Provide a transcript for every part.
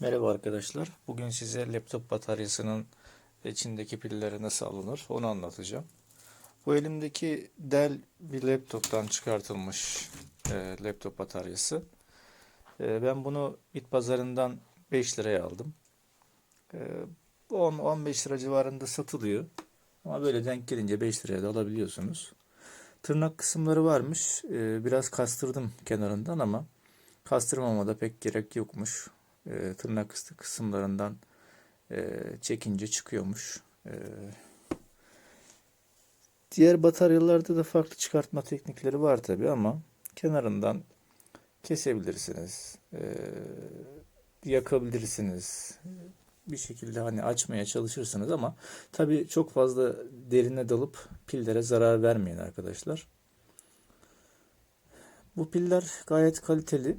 Merhaba arkadaşlar. Bugün size laptop bataryasının içindeki pilleri nasıl alınır onu anlatacağım. Bu elimdeki Dell bir laptoptan çıkartılmış e, laptop bataryası. E, ben bunu bit pazarından 5 liraya aldım. E, 10-15 lira civarında satılıyor. Ama böyle denk gelince 5 liraya da alabiliyorsunuz. Tırnak kısımları varmış. E, biraz kastırdım kenarından ama kastırmama da pek gerek yokmuş e, tırnak üstü kısımlarından e, çekince çıkıyormuş. E, diğer bataryalarda da farklı çıkartma teknikleri var tabi ama kenarından kesebilirsiniz. E, yakabilirsiniz. Bir şekilde hani açmaya çalışırsınız ama tabi çok fazla derine dalıp pillere zarar vermeyin arkadaşlar. Bu piller gayet kaliteli.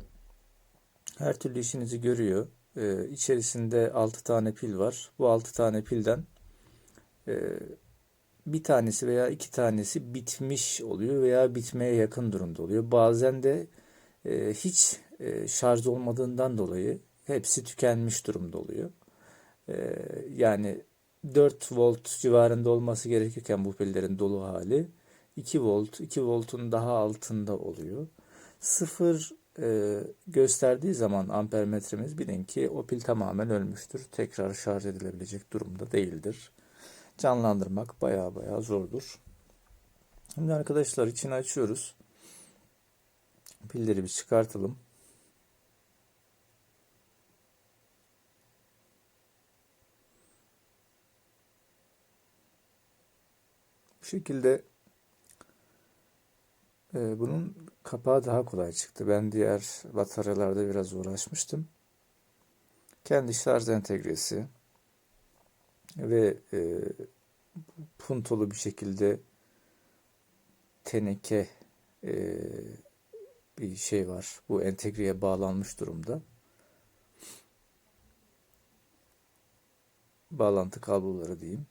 Her türlü işinizi görüyor. Ee, içerisinde 6 tane pil var. Bu 6 tane pilden e, bir tanesi veya iki tanesi bitmiş oluyor veya bitmeye yakın durumda oluyor. Bazen de e, hiç e, şarj olmadığından dolayı hepsi tükenmiş durumda oluyor. E, yani 4 volt civarında olması gerekirken bu pillerin dolu hali 2 volt, 2 voltun daha altında oluyor. 0 e, gösterdiği zaman ampermetremiz bilin ki o pil tamamen ölmüştür. Tekrar şarj edilebilecek durumda değildir. Canlandırmak baya baya zordur. Şimdi arkadaşlar içini açıyoruz. Pilleri bir çıkartalım. Bu şekilde e, bunun kapağı daha kolay çıktı. Ben diğer bataryalarda biraz uğraşmıştım. Kendi şarj entegresi ve e, puntolu bir şekilde teneke e, bir şey var. Bu entegreye bağlanmış durumda. Bağlantı kabloları diyeyim.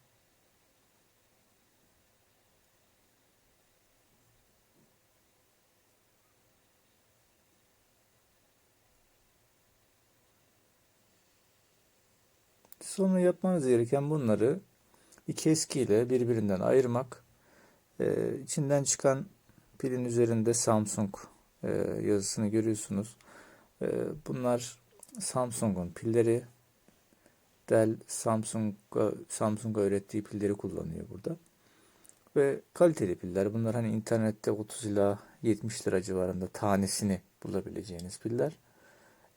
Sonra yapmanız gereken bunları iki eskiyle birbirinden ayırmak. Ee, içinden çıkan pilin üzerinde Samsung e, yazısını görüyorsunuz. Ee, bunlar Samsung'un pilleri. Dell Samsung'a Samsung'a ürettiği pilleri kullanıyor burada. Ve kaliteli piller. Bunlar hani internette 30 ila 70 lira civarında tanesini bulabileceğiniz piller.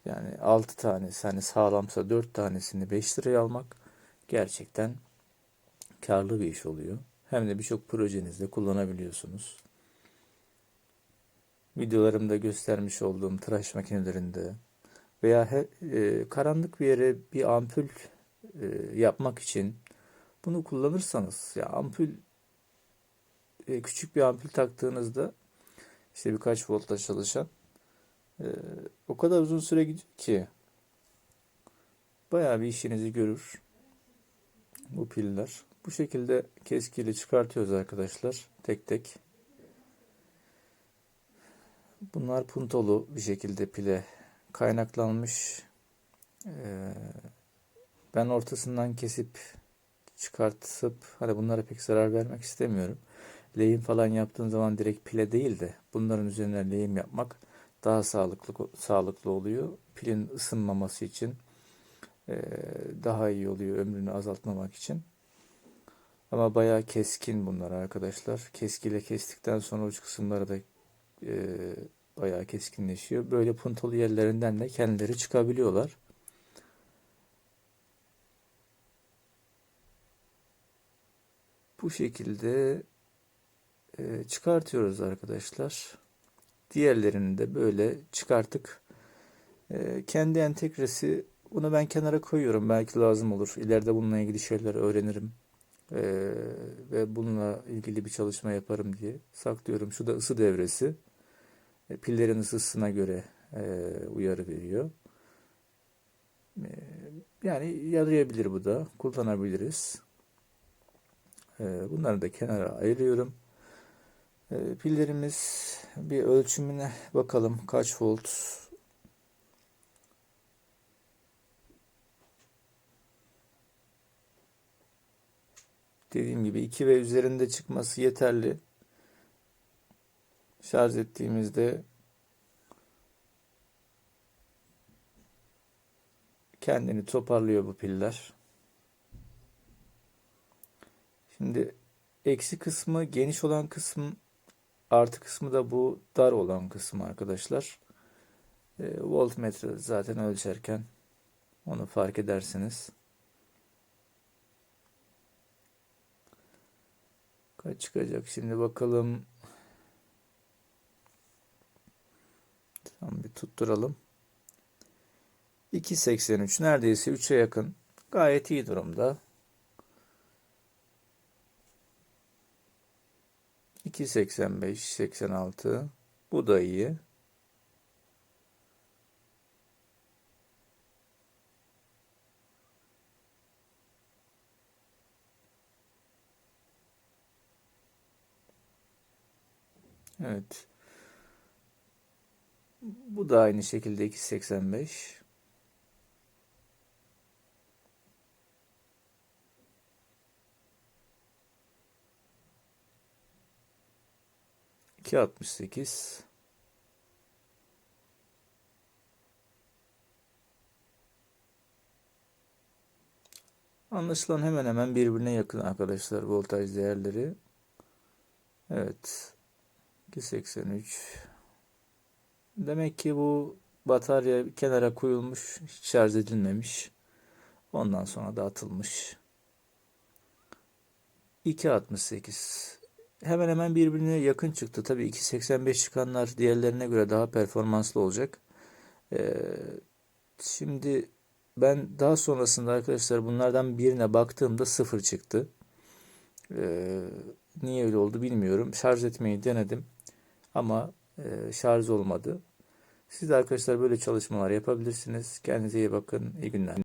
Yani 6 tanesi hani sağlamsa 4 tanesini 5 liraya almak gerçekten karlı bir iş oluyor. Hem de birçok projenizde kullanabiliyorsunuz. Videolarımda göstermiş olduğum tıraş makinelerinde veya he, e, karanlık bir yere bir ampul e, yapmak için bunu kullanırsanız ya ampul e, küçük bir ampul taktığınızda işte birkaç voltla çalışan ee, o kadar uzun süre gidiyor ki bayağı bir işinizi görür bu piller. Bu şekilde keskiyle çıkartıyoruz arkadaşlar tek tek. Bunlar puntolu bir şekilde pile kaynaklanmış. Ee, ben ortasından kesip çıkartıp hani bunlara pek zarar vermek istemiyorum. Lehim falan yaptığın zaman direkt pile değil de bunların üzerine lehim yapmak daha sağlıklı sağlıklı oluyor. Pilin ısınmaması için e, daha iyi oluyor ömrünü azaltmamak için. Ama bayağı keskin bunlar arkadaşlar. Keskiyle kestikten sonra uç kısımları da e, bayağı keskinleşiyor. Böyle puntalı yerlerinden de kendileri çıkabiliyorlar. Bu şekilde e, çıkartıyoruz arkadaşlar. Diğerlerini de böyle çıkarttık. Ee, kendi entegresi bunu ben kenara koyuyorum. Belki lazım olur. İleride bununla ilgili şeyler öğrenirim. Ee, ve bununla ilgili bir çalışma yaparım diye saklıyorum. Şu da ısı devresi. E, pillerin ısısına göre e, uyarı veriyor. E, yani yarayabilir bu da. Kullanabiliriz. E, bunları da kenara ayırıyorum. Ee, pillerimiz bir ölçümüne bakalım kaç volt. Dediğim gibi 2 ve üzerinde çıkması yeterli. Şarj ettiğimizde kendini toparlıyor bu piller. Şimdi eksi kısmı geniş olan kısım artı kısmı da bu dar olan kısım arkadaşlar. E, voltmetre zaten ölçerken onu fark edersiniz. Kaç çıkacak şimdi bakalım. Tamam bir tutturalım. 2.83 neredeyse 3'e yakın. Gayet iyi durumda. 2.85 86 bu da iyi. Evet. Bu da aynı şekilde 2.85. İki altmış sekiz. Anlaşılan hemen hemen birbirine yakın arkadaşlar voltaj değerleri. Evet. 283. Demek ki bu batarya kenara koyulmuş, hiç şarj edilmemiş. Ondan sonra da atılmış. 2.68. Hemen hemen birbirine yakın çıktı. Tabii 2.85 çıkanlar diğerlerine göre daha performanslı olacak. Ee, şimdi ben daha sonrasında arkadaşlar bunlardan birine baktığımda sıfır çıktı. Ee, niye öyle oldu bilmiyorum. Şarj etmeyi denedim ama e, şarj olmadı. Siz de arkadaşlar böyle çalışmalar yapabilirsiniz. Kendinize iyi bakın. İyi günler.